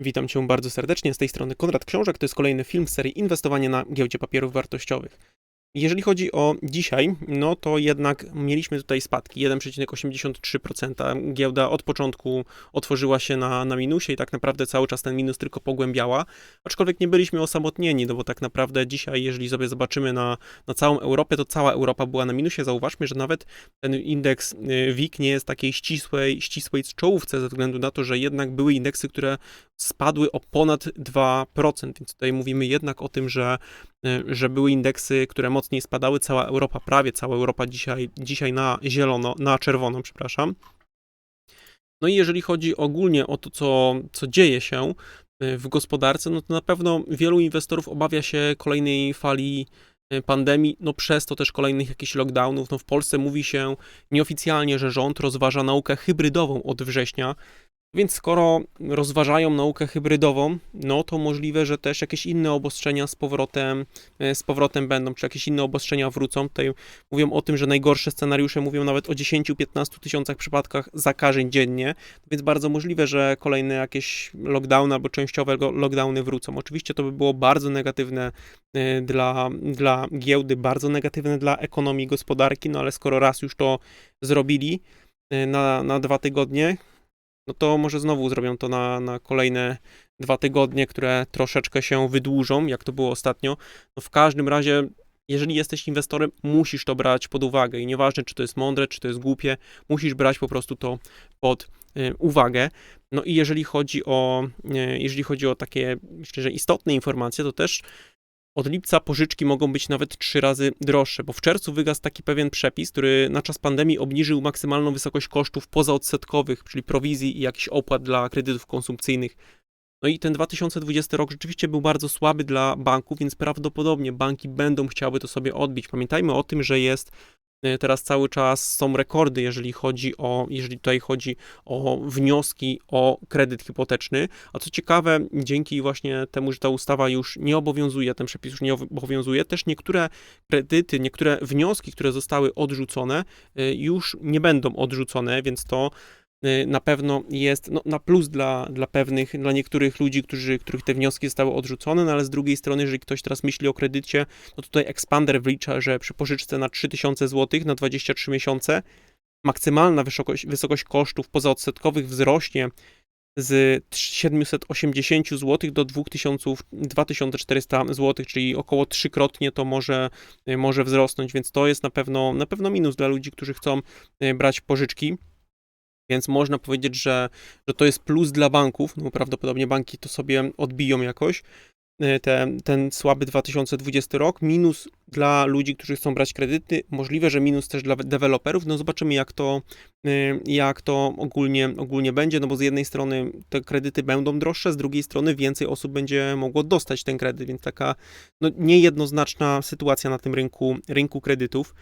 Witam Cię bardzo serdecznie. Z tej strony Konrad Książek. To jest kolejny film z serii Inwestowanie na giełdzie papierów wartościowych. Jeżeli chodzi o dzisiaj, no to jednak mieliśmy tutaj spadki 1,83%. Giełda od początku otworzyła się na, na minusie i tak naprawdę cały czas ten minus tylko pogłębiała. Aczkolwiek nie byliśmy osamotnieni, no bo tak naprawdę dzisiaj, jeżeli sobie zobaczymy na, na całą Europę, to cała Europa była na minusie. Zauważmy, że nawet ten indeks y, WIG nie jest takiej ścisłej, ścisłej czołówce ze względu na to, że jednak były indeksy, które spadły o ponad 2%, więc tutaj mówimy jednak o tym, że, że były indeksy, które mocniej spadały. Cała Europa, prawie cała Europa dzisiaj, dzisiaj na zielono, na czerwono, przepraszam. No i jeżeli chodzi ogólnie o to, co, co dzieje się y, w gospodarce, no to na pewno wielu inwestorów obawia się kolejnej fali y, pandemii, no przez to też kolejnych jakichś lockdownów. No w Polsce mówi się nieoficjalnie, że rząd rozważa naukę hybrydową od września, więc skoro rozważają naukę hybrydową, no to możliwe, że też jakieś inne obostrzenia z powrotem, e, z powrotem będą, czy jakieś inne obostrzenia wrócą. Tutaj mówią o tym, że najgorsze scenariusze mówią nawet o 10-15 tysiącach przypadkach zakażeń dziennie, więc bardzo możliwe, że kolejne jakieś lockdowny albo częściowe lo- lockdowny wrócą. Oczywiście to by było bardzo negatywne e, dla, dla giełdy, bardzo negatywne dla ekonomii, gospodarki, no ale skoro raz już to zrobili e, na, na dwa tygodnie, no to może znowu zrobią to na, na kolejne dwa tygodnie, które troszeczkę się wydłużą, jak to było ostatnio. No w każdym razie, jeżeli jesteś inwestorem, musisz to brać pod uwagę i nieważne, czy to jest mądre, czy to jest głupie, musisz brać po prostu to pod y, uwagę. No i jeżeli chodzi o, y, jeżeli chodzi o takie, myślę, że istotne informacje, to też od lipca pożyczki mogą być nawet trzy razy droższe, bo w czerwcu wygasł taki pewien przepis, który na czas pandemii obniżył maksymalną wysokość kosztów pozaodsetkowych, czyli prowizji i jakichś opłat dla kredytów konsumpcyjnych. No i ten 2020 rok rzeczywiście był bardzo słaby dla banków, więc prawdopodobnie banki będą chciały to sobie odbić. Pamiętajmy o tym, że jest teraz cały czas są rekordy, jeżeli chodzi o, jeżeli tutaj chodzi o wnioski o kredyt hipoteczny. A co ciekawe, dzięki właśnie temu, że ta ustawa już nie obowiązuje, ten przepis już nie obowiązuje, też niektóre kredyty, niektóre wnioski, które zostały odrzucone, y, już nie będą odrzucone, więc to y, na pewno jest no, na plus dla, dla pewnych, dla niektórych ludzi, którzy, których te wnioski zostały odrzucone, no ale z drugiej strony, jeżeli ktoś teraz myśli o kredycie, no tutaj Expander wlicza, że przy pożyczce na 3000 zł na 23 miesiące maksymalna wysokość, wysokość kosztów pozaodsetkowych wzrośnie z 780 zł do 2000, 2400 zł, czyli około trzykrotnie to może, może wzrosnąć, więc to jest na pewno, na pewno minus dla ludzi, którzy chcą e, brać pożyczki. Więc można powiedzieć, że, że to jest plus dla banków, no bo prawdopodobnie banki to sobie odbiją jakoś, e, te, ten słaby 2020 rok, minus dla ludzi, którzy chcą brać kredyty, możliwe, że minus też dla deweloperów, no zobaczymy jak to, y, jak to ogólnie, ogólnie będzie, no bo z jednej strony te kredyty będą droższe, z drugiej strony więcej osób będzie mogło dostać ten kredyt, więc taka no, niejednoznaczna sytuacja na tym rynku, rynku kredytów.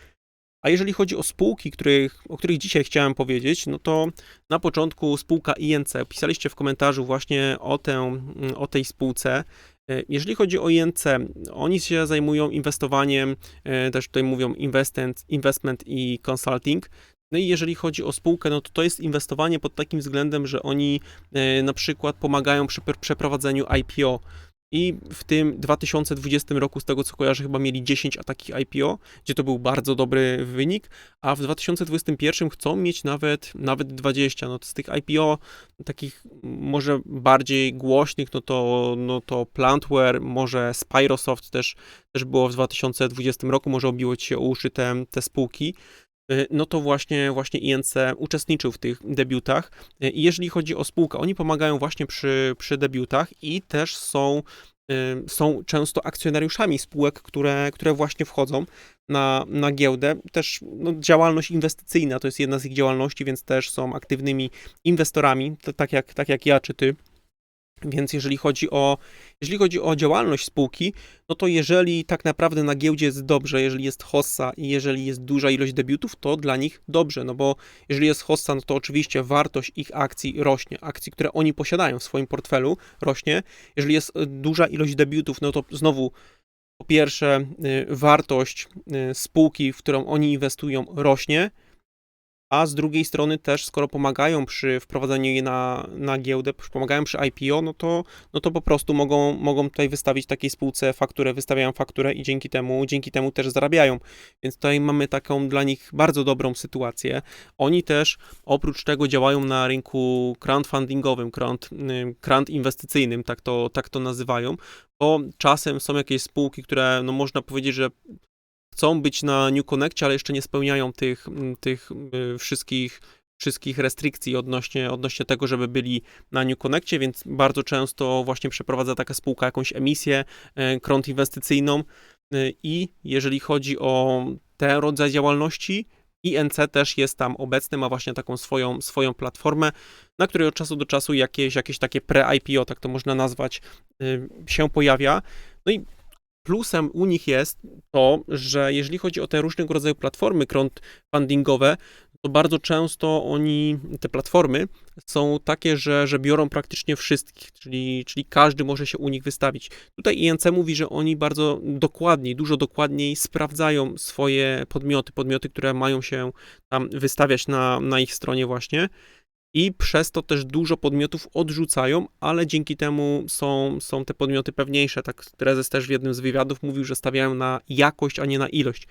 A jeżeli chodzi o spółki, których, o których dzisiaj chciałem powiedzieć, no to na początku spółka INC, pisaliście w komentarzu właśnie o, tę, o tej spółce. E, Jeżeli chodzi o INC, oni się zajmują inwestowaniem, e, też tutaj mówią investment, investment i consulting. No i jeżeli chodzi o spółkę, no to to jest inwestowanie pod takim względem, że oni e, na przykład pomagają przy pr- przeprowadzeniu IPO. I w tym 2020 roku, z tego co kojarzę, chyba mieli 10 takich IPO, gdzie to był bardzo dobry wynik, a w 2021 chcą mieć nawet, nawet 20. No z tych IPO takich może bardziej głośnych, no to, no to Plantware, może Spyrosoft też, też było w 2020 roku, może obiło ci się o uszy te, te spółki. Y, No to właśnie, właśnie INC uczestniczył w tych debiutach. Y, I jeżeli chodzi o spółkę, oni pomagają właśnie przy, przy debiutach i też są, y, są często akcjonariuszami spółek, które, które właśnie wchodzą na, na giełdę. Też no, działalność inwestycyjna to jest jedna z ich działalności, więc też są aktywnymi inwestorami, to, tak, jak, tak jak ja czy ty. Więc jeżeli chodzi o, jeżeli chodzi o działalność spółki, no to jeżeli tak naprawdę na giełdzie jest dobrze, jeżeli jest hossa i jeżeli jest duża ilość debiutów, to dla nich dobrze, no bo jeżeli jest hossa, no to oczywiście wartość ich akcji rośnie, akcji, które oni posiadają w swoim portfelu rośnie. Jeżeli jest y, duża ilość debiutów, no to znowu po pierwsze y, wartość y, spółki, w którą oni inwestują rośnie, a z drugiej strony też, skoro pomagają przy wprowadzaniu jej na, na giełdę, pomagają przy IPO, no to, no to po prostu mogą, mogą tutaj wystawić takiej spółce fakturę, wystawiają fakturę i dzięki temu, dzięki temu też zarabiają. Więc tutaj mamy taką dla nich bardzo dobrą sytuację. Oni też oprócz tego działają na rynku crowdfundingowym, crowd, y, crowd inwestycyjnym, tak to, tak to nazywają, bo czasem są jakieś spółki, które no można powiedzieć, że chcą być na New Connectie, ale jeszcze nie spełniają tych, tych wszystkich, wszystkich restrykcji odnośnie, odnośnie tego, żeby byli na New Connectie, więc bardzo często właśnie przeprowadza taka spółka jakąś emisję, y, krąg inwestycyjną y, i jeżeli chodzi o ten rodzaj działalności, INC też jest tam obecny, ma właśnie taką swoją, swoją platformę, na której od czasu do czasu jakieś, jakieś takie pre-IPO, tak to można nazwać, y, się pojawia. No i plusem u nich jest to, że jeżeli chodzi o te różnego rodzaju platformy crowdfundingowe, to bardzo często oni, te platformy są takie, że, że biorą praktycznie wszystkich, czyli, czyli każdy może się u nich wystawić. Tutaj INC mówi, że oni bardzo dokładniej, dużo dokładniej sprawdzają swoje podmioty, podmioty, które mają się tam wystawiać na, na ich stronie właśnie i przez to też dużo podmiotów odrzucają, ale dzięki temu są, są te podmioty pewniejsze. Tak prezes też w jednym z wywiadów mówił, że stawiają na jakość, a nie na ilość.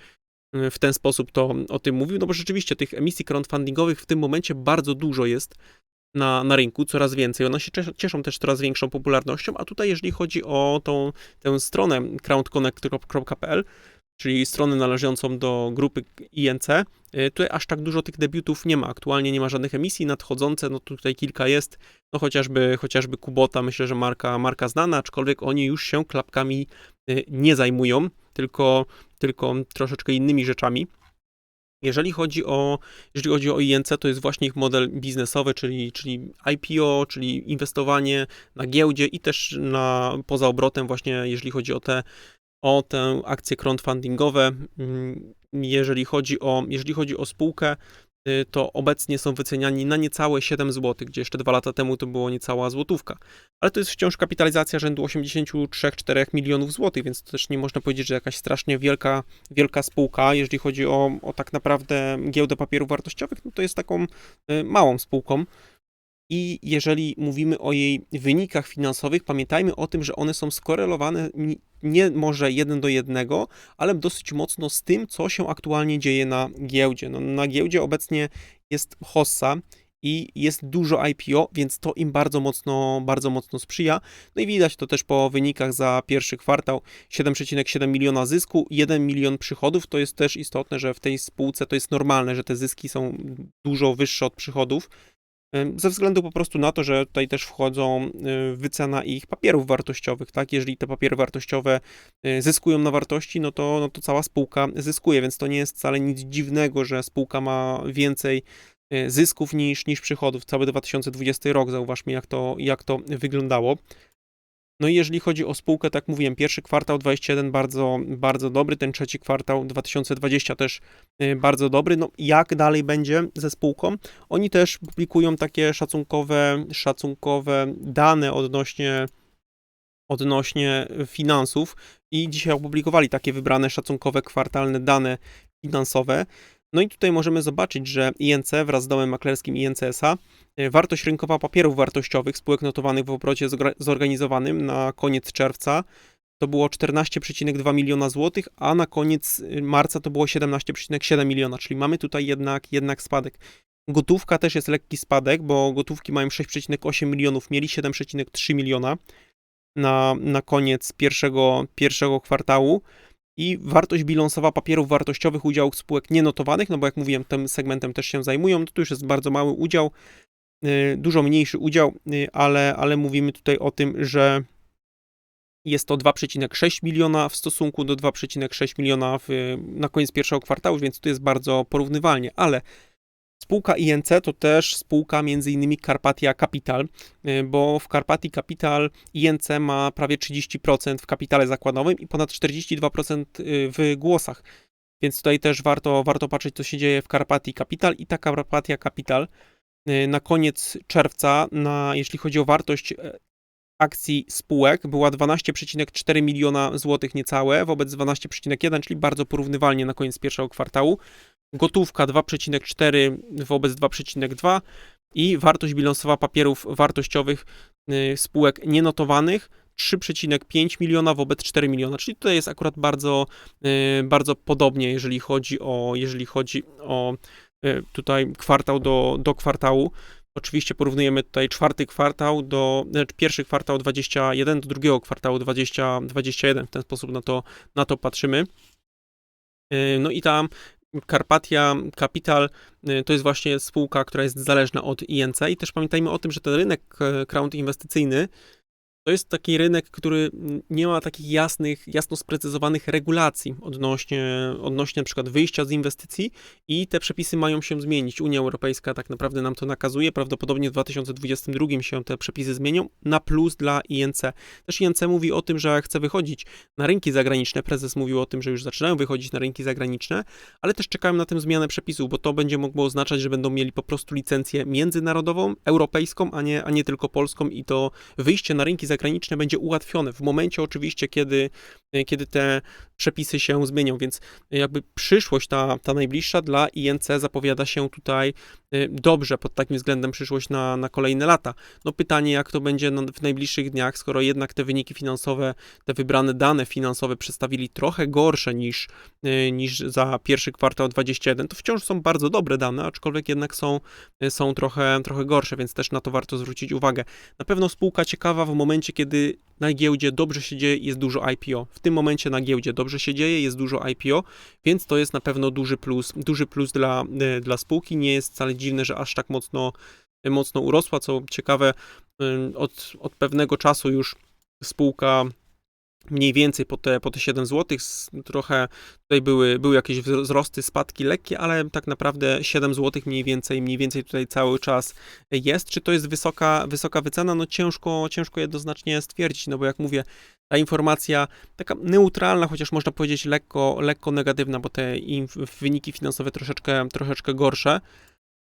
W ten sposób to o tym mówił, no bo rzeczywiście tych emisji crowdfundingowych w tym momencie bardzo dużo jest na, na rynku, coraz więcej. One się cies- cieszą też coraz większą popularnością, a tutaj jeżeli chodzi o tą tę stronę crowdconnect.pl, czyli stronę należącą do grupy INC, y, tutaj aż tak dużo tych debiutów nie ma. Aktualnie nie ma żadnych emisji nadchodzące, no tutaj kilka jest, no chociażby, chociażby Kubota, myślę, że marka, marka znana, aczkolwiek oni już się klapkami y, nie zajmują, tylko, tylko troszeczkę innymi rzeczami. Jeżeli chodzi o, jeżeli chodzi o INC, to jest właśnie ich model biznesowy, czyli, czyli IPO, czyli inwestowanie na giełdzie i też na, poza obrotem właśnie, jeżeli chodzi o te, o te akcje crowdfundingowe. Mm, Jeżeli chodzi o, jeżeli chodzi o spółkę, y, to obecnie są wyceniani na niecałe 7 zł, gdzie jeszcze dwa lata temu to było niecała złotówka. Ale to jest wciąż kapitalizacja rzędu 83-4 milionów złotych, więc to też nie można powiedzieć, że jakaś strasznie wielka, wielka spółka, jeżeli chodzi o, o tak naprawdę giełdę papierów wartościowych, no to jest taką y, małą spółką. I jeżeli mówimy o jej wynikach finansowych, pamiętajmy o tym, że one są skorelowane ni- nie może jeden do jednego, ale dosyć mocno z tym, co się aktualnie dzieje na giełdzie. No, na giełdzie obecnie jest hossa i jest dużo IPO, więc to im bardzo mocno, bardzo mocno sprzyja. No i widać to też po wynikach za pierwszy kwartał 7,7 miliona zysku, 1 milion przychodów. To jest też istotne, że w tej spółce to jest normalne, że te zyski są dużo wyższe od przychodów. Ze względu po prostu na to, że tutaj też wchodzą wycena ich papierów wartościowych, tak? Jeżeli te papiery wartościowe y, zyskują na wartości, no to, no to cała spółka zyskuje, więc to nie jest wcale nic dziwnego, że spółka ma więcej y, zysków niż, niż przychodów. Cały 2020 rok, zauważmy jak to, jak to wyglądało. No i jeżeli chodzi o spółkę, tak mówiłem, pierwszy kwartał 21 bardzo, bardzo dobry, ten trzeci kwartał 2020 też y, bardzo dobry. No jak dalej będzie ze spółką? Oni też publikują takie szacunkowe, szacunkowe dane odnośnie, odnośnie finansów i dzisiaj opublikowali takie wybrane szacunkowe kwartalne dane finansowe. No i tutaj możemy zobaczyć, że INC wraz z domem maklerskim INCSA y, wartość rynkowa papierów wartościowych spółek notowanych w obrocie zorganizowanym na koniec czerwca to było 14,2 miliona złotych, a na koniec y, marca to było 17,7 miliona, czyli mamy tutaj jednak, jednak spadek. Gotówka też jest lekki spadek, bo gotówki mają 6,8 milionów, mieli 7,3 miliona na, na koniec pierwszego, pierwszego kwartału. I wartość bilansowa papierów wartościowych udziałów spółek nienotowanych, no bo jak mówiłem, tym segmentem też się zajmują, to już jest bardzo mały udział, y, dużo mniejszy udział, y, ale, ale mówimy tutaj o tym, że jest to 2,6 miliona w stosunku do 2,6 miliona w, na koniec pierwszego kwartału, więc tu jest bardzo porównywalnie, ale spółka INC to też spółka innymi Carpatia Capital, y, bo w Carpatii Capital INC ma prawie 30% w kapitale zakładowym i ponad 42% y, w głosach. Więc tutaj też warto, warto patrzeć, co się dzieje w Carpatii Capital i ta Carpatia Capital y, na koniec czerwca, na, jeśli chodzi o wartość e, akcji spółek była 12,4 miliona złotych niecałe wobec 12,1, czyli bardzo porównywalnie na koniec pierwszego kwartału. Gotówka 2,4 wobec 2,2 i wartość bilansowa papierów wartościowych y, spółek nienotowanych 3,5 miliona wobec 4 miliona, czyli tutaj jest akurat bardzo, y, bardzo podobnie, jeżeli chodzi o, jeżeli chodzi o y, tutaj kwartał do, do kwartału. Oczywiście porównujemy tutaj czwarty kwartał do, znaczy pierwszy kwartał 21 do drugiego kwartału 20, 21, w ten sposób na to, na to patrzymy. No i tam Carpatia Capital y, to jest właśnie spółka, która jest zależna od INC i też pamiętajmy o tym, że ten rynek e, crowd inwestycyjny to jest taki rynek, który nie ma takich jasnych, jasno sprecyzowanych regulacji odnośnie, odnośnie na przykład wyjścia z inwestycji i te przepisy mają się zmienić. Unia Europejska tak naprawdę nam to nakazuje. Prawdopodobnie w 2022 się te przepisy zmienią na plus dla INC. Też INC mówi o tym, że chce wychodzić na rynki zagraniczne. Prezes mówił o tym, że już zaczynają wychodzić na rynki zagraniczne, ale też czekają na tę zmianę przepisów, bo to będzie mogło oznaczać, że będą mieli po prostu licencję międzynarodową, europejską, a nie, a nie tylko polską i to wyjście na rynki zagraniczne będzie ułatwione w momencie oczywiście, kiedy, kiedy te przepisy się zmienią, więc jakby przyszłość ta, ta najbliższa dla INC zapowiada się tutaj y, dobrze pod takim względem przyszłość na, na kolejne lata. No pytanie, jak to będzie w najbliższych dniach, skoro jednak te wyniki finansowe, te wybrane dane finansowe przedstawili trochę gorsze niż, y, niż za pierwszy kwartał 21, to wciąż są bardzo dobre dane, aczkolwiek jednak są, y, są trochę, trochę gorsze, więc też na to warto zwrócić uwagę. Na pewno spółka ciekawa w momencie, kiedy na giełdzie dobrze się dzieje, jest dużo IPO. W tym momencie na giełdzie dobrze się dzieje, jest dużo IPO, więc to jest na pewno duży plus, duży plus dla, e, dla spółki. Nie jest wcale dziwne, że aż tak mocno, mocno urosła. Co ciekawe, od, od pewnego czasu już spółka mniej więcej po te, po te 7 zł. Trochę tutaj były, były jakieś wzrosty, spadki lekkie, ale tak naprawdę 7 zł mniej więcej, mniej więcej tutaj cały czas jest. Czy to jest wysoka, wysoka wycena? No ciężko, ciężko jednoznacznie stwierdzić, no bo jak mówię, ta informacja taka neutralna, chociaż można powiedzieć lekko, lekko negatywna, bo te wyniki finansowe troszeczkę, troszeczkę gorsze,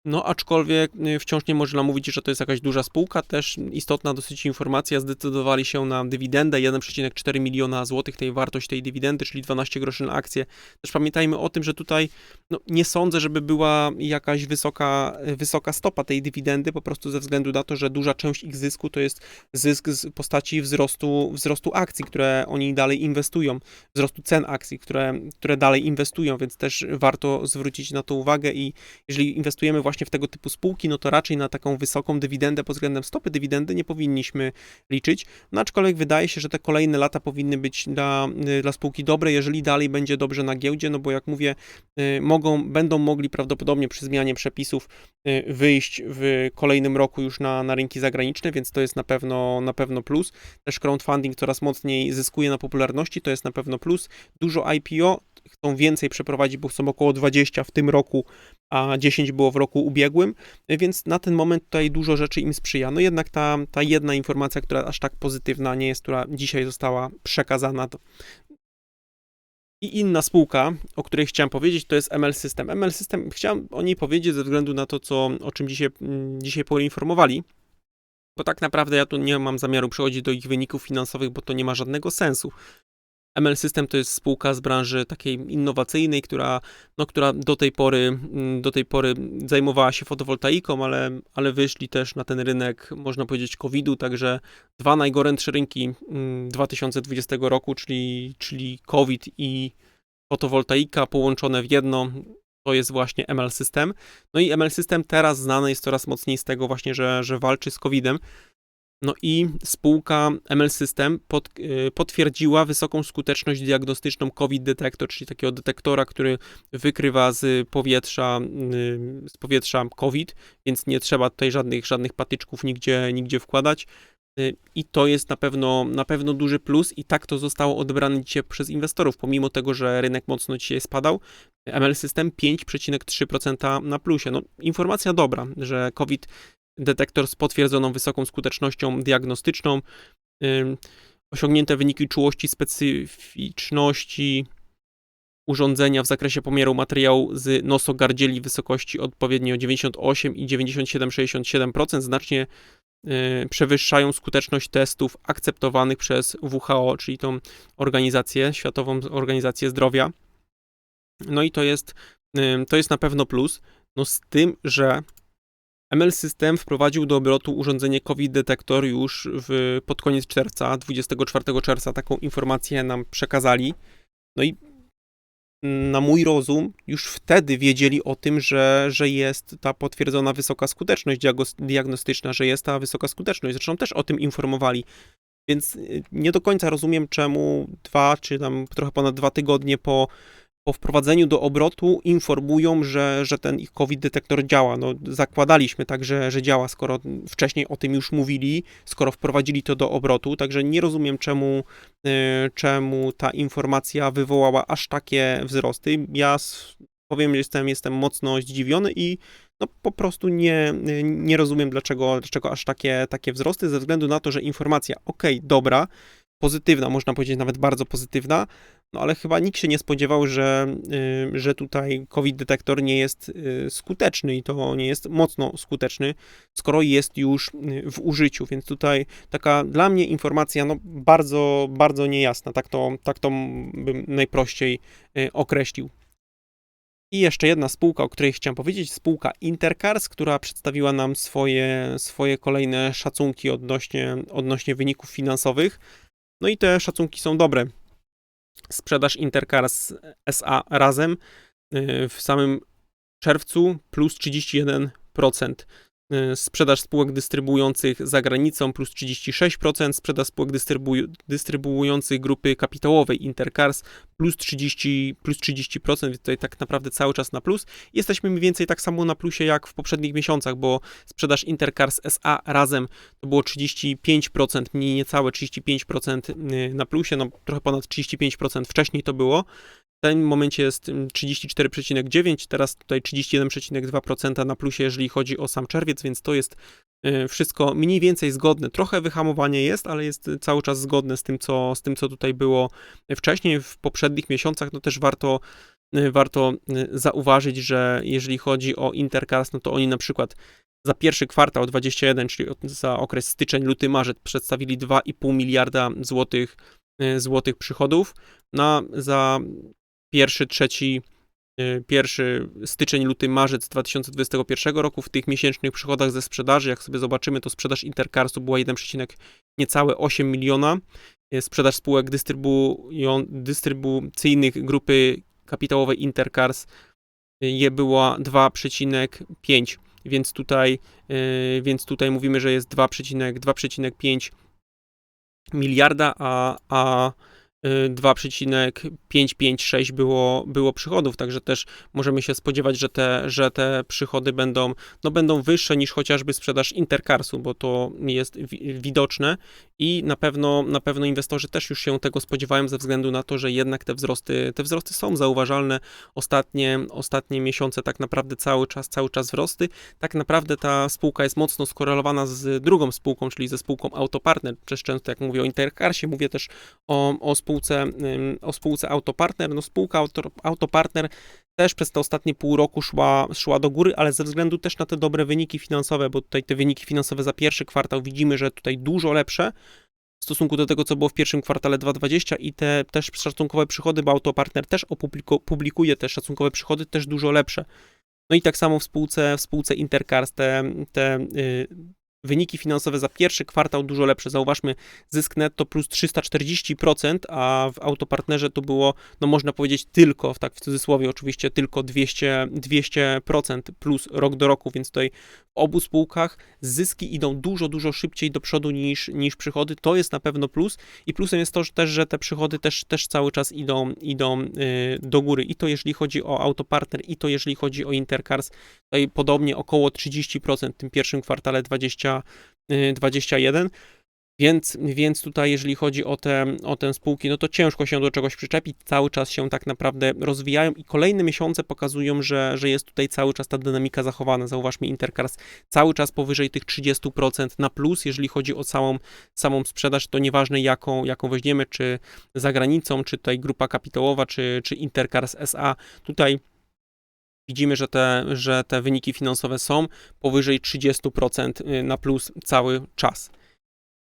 no, aczkolwiek y, wciąż nie można mówić, że to jest jakaś duża spółka. Też istotna dosyć informacja, zdecydowali się na dywidendę 1,4 miliona złotych, tej wartość tej dywidendy, czyli 12 groszy na akcję. Też pamiętajmy o tym, że tutaj no, nie sądzę, żeby była jakaś wysoka, wysoka stopa tej dywidendy, po prostu ze względu na to, że duża część ich zysku to jest zysk z postaci wzrostu, wzrostu akcji, które oni dalej inwestują, wzrostu cen akcji, które, które dalej inwestują, więc też warto zwrócić na to uwagę i jeżeli inwestujemy właśnie właśnie w tego typu spółki, no to raczej na taką wysoką dywidendę pod względem stopy dywidendy nie powinniśmy liczyć. No aczkolwiek wydaje się, że te kolejne lata powinny być dla, y, dla spółki dobre, jeżeli dalej będzie dobrze na giełdzie, no bo jak mówię, y, mogą, będą mogli prawdopodobnie przy zmianie przepisów y, wyjść w kolejnym roku już na, na rynki zagraniczne, więc to jest na pewno, na pewno plus. Też crowdfunding coraz mocniej zyskuje na popularności, to jest na pewno plus. Dużo IPO, chcą więcej przeprowadzić, bo chcą około 20 w tym roku, a 10 było w roku ubiegłym, więc na ten moment tutaj dużo rzeczy im sprzyja. No jednak ta, ta jedna informacja, która aż tak pozytywna nie jest, która dzisiaj została przekazana, to i inna spółka, o której chciałem powiedzieć, to jest ML System. ML System, chciałem o niej powiedzieć ze względu na to, co, o czym dzisiaj, mm, dzisiaj poinformowali, bo tak naprawdę ja tu nie mam zamiaru przechodzić do ich wyników finansowych, bo to nie ma żadnego sensu. ML System to jest spółka z branży takiej innowacyjnej, która, no, która do, tej pory, mm, do tej pory zajmowała się fotowoltaiką, ale, ale wyszli też na ten rynek, można powiedzieć, COVID-u, także dwa najgorętsze rynki 2020 mm, roku, czyli, czyli COVID i fotowoltaika połączone w jedno, to jest właśnie ML System. No i ML System teraz znany jest coraz mocniej z tego właśnie, że, że walczy z COVID-em. No i spółka ML System pod, y, potwierdziła wysoką skuteczność diagnostyczną COVID detektor, czyli takiego detektora, który wykrywa z powietrza, y, z powietrza COVID, więc nie trzeba tutaj żadnych, żadnych patyczków nigdzie, nigdzie wkładać. Y, I to jest na pewno, na pewno duży plus, i tak to zostało odebrane dzisiaj przez inwestorów, pomimo tego, że rynek mocno dzisiaj spadał. ML System 5,3% na plusie. No, informacja dobra, że COVID detektor z potwierdzoną wysoką skutecznością diagnostyczną, osiągnięte wyniki czułości, specyficzności urządzenia w zakresie pomiaru materiału z nosogardzieli wysokości odpowiednio 98 i 97,67% znacznie y, przewyższają skuteczność testów akceptowanych przez WHO, czyli tą organizację, Światową Organizację Zdrowia. No i to jest to jest na pewno plus. No z tym, że ML System wprowadził do obrotu urządzenie COVID detektor już w, pod koniec czerwca, 24 czerwca taką informację nam przekazali. No i na mój rozum już wtedy wiedzieli o tym, że, że jest ta potwierdzona wysoka skuteczność diagnostyczna, że jest ta wysoka skuteczność. Zresztą też o tym informowali. Więc y, nie do końca rozumiem, czemu dwa czy tam trochę ponad dwa tygodnie po, po wprowadzeniu do obrotu informują, że, że ten ich COVID detektor działa. No, zakładaliśmy tak, że, że działa, skoro wcześniej o tym już mówili, skoro wprowadzili to do obrotu, także nie rozumiem, czemu, y, czemu ta informacja wywołała aż takie wzrosty. Ja powiem, że jestem, jestem mocno zdziwiony i no, po prostu nie, nie rozumiem, dlaczego, dlaczego aż takie, takie wzrosty, ze względu na to, że informacja, ok, dobra, pozytywna, można powiedzieć nawet bardzo pozytywna, no ale chyba nikt się nie spodziewał, że, y, że tutaj COVID detektor nie jest y, skuteczny i to nie jest mocno skuteczny, skoro jest już y, w użyciu, więc tutaj taka dla mnie informacja no, bardzo, bardzo niejasna, tak to, tak to bym najprościej określił. I jeszcze jedna spółka, o której chciałem powiedzieć, spółka Intercars, która przedstawiła nam swoje, swoje kolejne szacunki odnośnie, odnośnie wyników finansowych. No i te szacunki są dobre. Sprzedaż Intercars SA razem y, w samym czerwcu plus 31%. Y, Sprzedaż spółek dystrybuujących za granicą plus 36%, sprzedaż spółek dystrybu- dystrybuujących grupy kapitałowej Intercars plus 30%, plus 30%, więc tutaj tak naprawdę cały czas na plus. Jesteśmy mniej więcej tak samo na plusie jak w poprzednich miesiącach, bo sprzedaż Intercars SA razem to było 35%, mniej niecałe 35% y, na plusie, no trochę ponad 35% wcześniej to było. W tym momencie jest mm, 34,9, teraz tutaj 31,2% na plusie, jeżeli chodzi o sam czerwiec, więc to jest y, wszystko mniej więcej zgodne. Trochę wyhamowanie jest, ale jest cały czas zgodne z tym, co, z tym, co tutaj było wcześniej, w poprzednich miesiącach. No też warto, y, warto y, zauważyć, że jeżeli chodzi o Intercars, no to oni na przykład za pierwszy kwartał 21, czyli za okres styczeń, luty, marzec przedstawili 2,5 miliarda złotych, y, złotych przychodów. Na, za pierwszy, trzeci, y, pierwszy styczeń, luty, marzec 2021 roku w tych miesięcznych przychodach ze sprzedaży, jak sobie zobaczymy, to sprzedaż Intercarsu była 1, niecałe 8 miliona. Y, Sprzedaż spółek dystrybuują, dystrybucyjnych grupy kapitałowej Intercars y, je była 2,5, więc tutaj, więc tutaj mówimy, że jest 2,2,5 miliarda, a, a 2,556 było, było przychodów, także też możemy się spodziewać, że te, że te przychody będą, no będą wyższe niż chociażby sprzedaż Intercarsu, bo to jest wi- widoczne i na pewno, na pewno inwestorzy też już się tego spodziewają ze względu na to, że jednak te wzrosty, te wzrosty są zauważalne. Ostatnie, ostatnie miesiące tak naprawdę cały czas, cały czas wzrosty. Tak naprawdę ta spółka jest mocno skorelowana z drugą spółką, czyli ze spółką Autopartner. Też często jak mówię o Intercarsie, mówię też o, o spółce, ym, o spółce Autopartner. No spółka Auto, Autopartner też przez te ostatnie pół roku szła, szła do góry, ale ze względu też na te dobre wyniki finansowe, bo tutaj te wyniki finansowe za pierwszy kwartał widzimy, że tutaj dużo lepsze w stosunku do tego, co było w pierwszym kwartale 2020 i te też szacunkowe przychody, bo Autopartner też opubliko- publikuje te szacunkowe przychody, też dużo lepsze. No i tak samo w spółce, w spółce Intercars te, te y, wyniki finansowe za pierwszy kwartał dużo lepsze. Zauważmy, zysk netto plus 340%, a w Autopartnerze to było, no można powiedzieć tylko, w tak w cudzysłowie oczywiście, tylko 200, 200% plus rok do roku, więc tutaj w obu spółkach zyski idą dużo, dużo szybciej do przodu niż, niż przychody. To jest na pewno plus i plusem jest to też, że te przychody też, też cały czas idą, idą y, do góry. I to jeżeli chodzi o Autopartner, i to jeżeli chodzi o Intercars, tutaj podobnie około 30% w tym pierwszym kwartale 20, y, 21. Więc, więc tutaj, jeżeli chodzi o te, o te spółki, no to ciężko się do czegoś przyczepić, cały czas się tak naprawdę rozwijają i kolejne miesiące pokazują, że, że jest tutaj cały czas ta dynamika zachowana. Zauważmy, Intercars cały czas powyżej tych 30% na plus, jeżeli chodzi o całą, samą sprzedaż, to nieważne jaką, jaką weźmiemy, czy za granicą, czy tutaj grupa kapitałowa, czy, czy Intercars SA, tutaj widzimy, że te, że te wyniki finansowe są powyżej 30% na plus cały czas.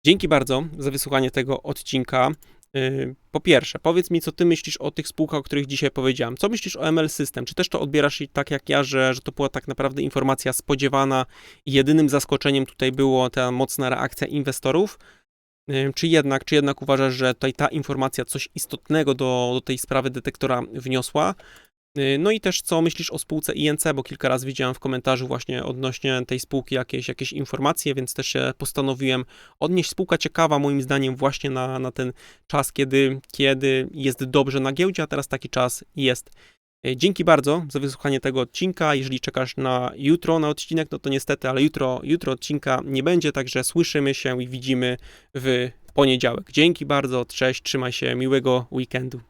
Dzięki bardzo za wysłuchanie tego odcinka. Yy, Po pierwsze, powiedz mi, co ty myślisz o tych spółkach, o których dzisiaj powiedziałem. Co myślisz o ML System? Czy też to odbierasz tak jak ja, że, że to była tak naprawdę informacja spodziewana i jedynym zaskoczeniem tutaj było ta mocna reakcja inwestorów? Yy, Czy jednak, czy jednak uważasz, że tutaj ta informacja coś istotnego do, do tej sprawy detektora wniosła? Yy, No i też co myślisz o spółce INC, bo kilka razy widziałem w komentarzu właśnie odnośnie tej spółki jakieś, jakieś informacje, więc też się postanowiłem odnieść. Spółka ciekawa moim zdaniem właśnie na, na ten czas, kiedy, kiedy jest dobrze na giełdzie, a teraz taki czas jest. Yy, Dzięki bardzo za wysłuchanie tego odcinka. Jeżeli czekasz na jutro na odcinek, no to niestety, ale jutro, jutro odcinka nie będzie, także słyszymy się i widzimy w poniedziałek. Dzięki bardzo, cześć, trzymaj się, miłego weekendu.